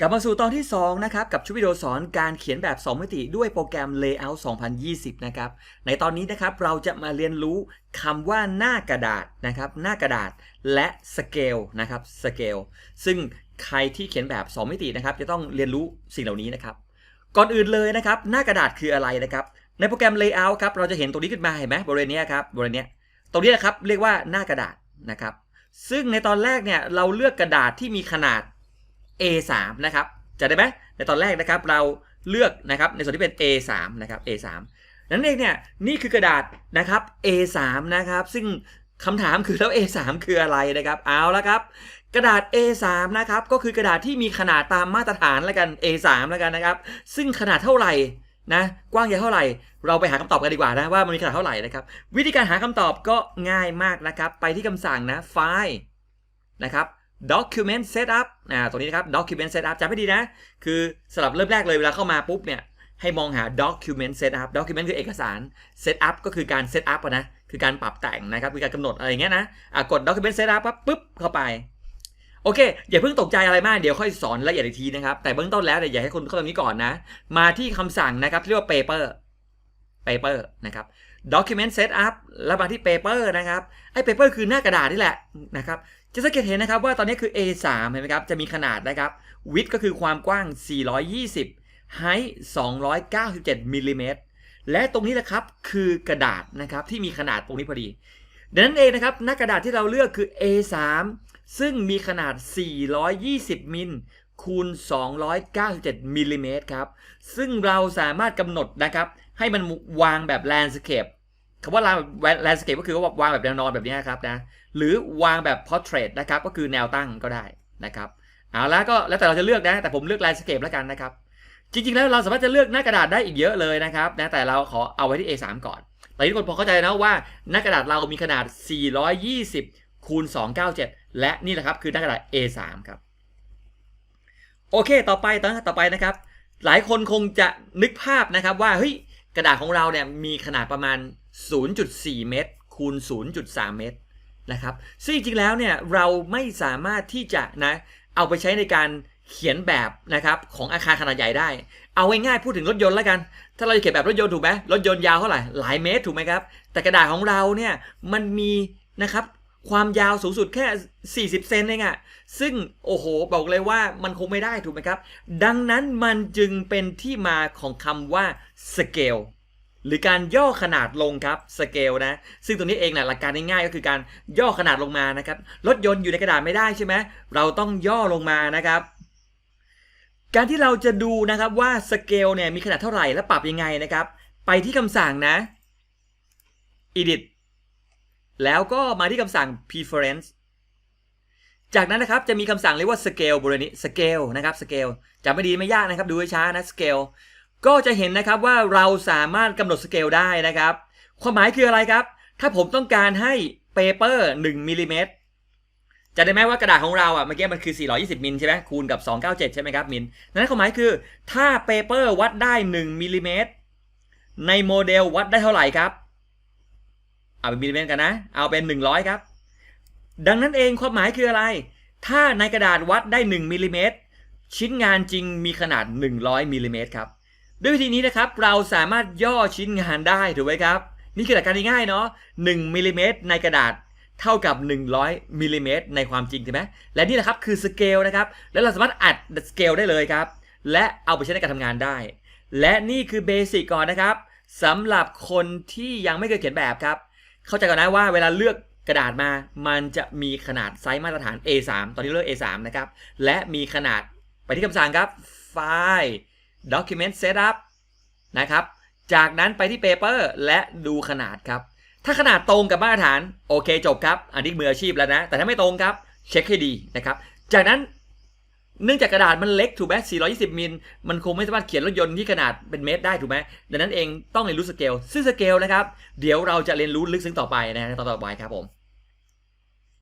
กลับมาสู่ตอนที่ 2 นะครับ กับชุดวิดีโอสอนการเขียนแบบ 2 มิติด้วยโปรแกรม Layout 2020 นะครับ ในตอนนี้นะครับเราจะมาเรียนรู้คำว่าหน้ากระดาษนะครับ หน้ากระดาษและสเกลนะครับสเกลซึ่งใครที่เขียนแบบ 2 มิตินะครับ จะต้องเรียนรู้สิ่งเหล่านี้นะครับ ก่อนอื่นเลยนะครับ หน้ากระดาษคืออะไรนะครับ ในโปรแกรม Layout ครับเราจะเห็นตรงนี้ขึ้นมาเห็นไหมบริเวณนี้ครับบริเวณนี้ตรงนี้นะครับเรียกว่าหน้ากระดาษนะครับ ซึ่งในตอนแรกเนี่ยเราเลือกกระดาษที่มีขนาด A3 นะครับจะได้ไหมในตอนแรกนะครับเราเลือกนะครับในส่วนที่เป็น A3 นะครับ A3 นั่นเองเนี่ยนี่คือกระดาษนะครับ A3 นะครับซึ่งคำถามคือแล้ว A3 คืออะไรนะครับเอาละครับ กระดาษ A3 นะครับก็คือกระดาษที่มีขนาดตามมาตรฐานแล้วกัน A3 แล้วกันนะครับ ซึ่งขนาดเท่าไหร่นะกว้างใหญ่เท่าไหร่ เราไปหาคำตอบกันดีกว่านะว่ามันมีขนาดเท่าไหร่นะครับ วิธีการหาคำตอบก็ง่ายมากนะครับ ไปที่คำสั่งนะไฟล์นะครับ document setup อ่าตรงนี้นะครับ document setup จำให้ดีนะ คือสำหรับเริ่มแรกเลยเวลาเข้ามาปุ๊บเนี่ย ให้มองหา document setup document คือเอกสาร setup ก็คือการ setup นะ คือการปรับแต่งนะครับ คือการกำหนดอะไรอย่างเงี้ยนะ อะกด document setup ปั๊บปุ๊บเข้าไป โอเค อย่าเพิ่งตกใจอะไรมาก เดี๋ยวค่อยสอนละเอียดอีกทีนะครับ แต่เบื้องต้นแล้วเนี่ยอยากให้คุณเข้าตรงนี้ก่อนนะ มาที่คำสั่งนะครับเรียกว่า paper paper นะครับ document setup แล้วมาที่ paper นะครับ ไอ้ paper คือหน้ากระดาษนี่แหละนะครับจะสังเกตเห็นนะครับว่าตอนนี้คือ A3 เห็นไหมครับ จะมีขนาดนะครับ width ก็คือความกว้าง 420 height 297มิลลิเมตร และตรงนี้แหละครับคือกระดาษนะครับที่มีขนาดตรงนี้พอดี ดังนั้นเองนะครับหน้ากระดาษที่เราเลือกคือ A3 ซึ่งมีขนาด 420 มิลคูณ 297มิลลิเมตรครับ ซึ่งเราสามารถกำหนดนะครับ ให้มันวางแบบ landscape ค คำว่า landscape ก็คือว่าวางแบบแนวนอนแบบนี้ครับนะหรือวางแบบ portrait นะครับก็คือแนวตั้งก็ได้นะครับเอาละก็แล้วแต่เราจะเลือกนะ แต่ผมเลือก landscape แล้วกันนะครับจริงๆแล้วเราสามารถจะเลือกหน้ากระดาษได้อีกเยอะเลยนะครับนะแต่เราขอเอาไว้ที่ A3 ก่อนแต่ทุกคนพอเข้าใจนะว่าหน้ากระดาษเรามีขนาด 420คูณ297 และนี่แหละครับคือหน้ากระดาษ A3 ครับโอเค ต่อไปต่อต่อไปนะครับ หลายคนคงจะนึกภาพนะครับว่าเฮ้ยกระดาษของเราเนี่ยมีขนาดประมาณ 0.4 เมตร คูณ 0.3 เมตรนะครับ ซึ่งจริงๆแล้วเนี่ยเราไม่สามารถที่จะนะเอาไปใช้ในการเขียนแบบนะครับของอาคารขนาดใหญ่ได้ เอาง่ายๆพูดถึงรถยนต์แล้วกัน ถ้าเราจะเขียนแบบรถยนต์ถูกไหมรถยนต์ยาวเท่าไหร่หลายเมตรถูกไหมครับ แต่กระดาษของเราเนี่ยมันมีนะครับความยาวสูงสุดแค่ 40 เซนเองอะซึ่งโอ้โหบอกเลยว่ามันคงไม่ได้ถูกไหมครับ ดังนั้นมันจึงเป็นที่มาของคำว่า scale หรือการย่อขนาดลงครับสเกลนะซึ่งตรงนี้เองนะหลักการง่ายๆก็คือการย่อขนาดลงมานะครับรถยนต์อยู่ในกระดาษไม่ได้ใช่ไหมเราต้องย่อลงมานะครับ การที่เราจะดูนะครับว่าสเกลเนี่ยมีขนาดเท่าไหร่และปรับยังไงนะครับ ไปที่คำสั่งนะ edit แล้วก็มาที่คำสั่ง preference จากนั้นนะครับจะมีคำสั่งเรียกว่า scale บริเวณนี้ scale นะครับ scale จำไม่ดีไม่ยากนะครับ ดูให้ช้านะ scale ก็จะเห็นนะครับว่าเราสามารถกำหนดสเกลได้นะครับ ความหมายคืออะไรครับ ถ้าผมต้องการให้เปเปอร์1มิลลิเมตรจะได้ไหมว่ากระดาษของเราอะเมื่อกี้มันคือ 420 มิลใช่ไหมคูณกับ 297 ใช่ไหมครับมิลนั้นความหมายคือถ้าเปเปอร์วัดได้ 1มิลลิเมตรในโมเดลวัดได้เท่าไหร่ครับ เอาเป็นมิลลิเมตรกันนะ เอาเป็น 100 ครับ ดังนั้นเองความหมายคืออะไร ถ้าในกระดาษวัดได้ 1มิลลิเมตรชิ้นงานจริงมีขนาด 100มิลลิเมตรครับ ด้วยวิธีนี้นะครับเราสามารถย่อชิ้นงานได้ถูกไหมครับ นี่คือหลักการง่ายๆเนาะ1มิลลิเมตรในกระดาษเท่ากับ 100มิลลิเมตรในความจริงใช่ไหมและนี่แหละครับคือสเกลนะครับแล้วเราสามารถอัดสเกลได้เลยครับ และเอาไปใช้ในการทำงานได้ และนี่คือเบสิกก่อนนะครับสำหรับคนที่ยังไม่เคยเขียนแบบครับ เข้าใจก่อนนะว่าเวลาเลือกกระดาษมา มันจะมีขนาดไซส์มาตรฐาน A3 ตอนนี้เลือก A3 นะครับ และมีขนาดไปที่คำสั่งครับไฟล์ document setup นะครับ จากนั้นไปที่ paper และดูขนาดครับ ถ้าขนาดตรงกับมาตรฐานโอเคจบครับ อันนี้มืออาชีพแล้วนะ แต่ถ้าไม่ตรงครับ เช็คให้ดีนะครับ จากนั้นเนื่องจากกระดาษมันเล็กถูกไหม420 มิล มันคงไม่สามารถเขียนรถยนต์ที่ขนาดเป็นเมตรได้ถูกไหมดังนั้นเองต้องเรียนรู้สเกลซึ่งสเกลนะครับ เดี๋ยวเราจะเรียนรู้ลึกซึ้งต่อไปนะตอนต่อไปครับผม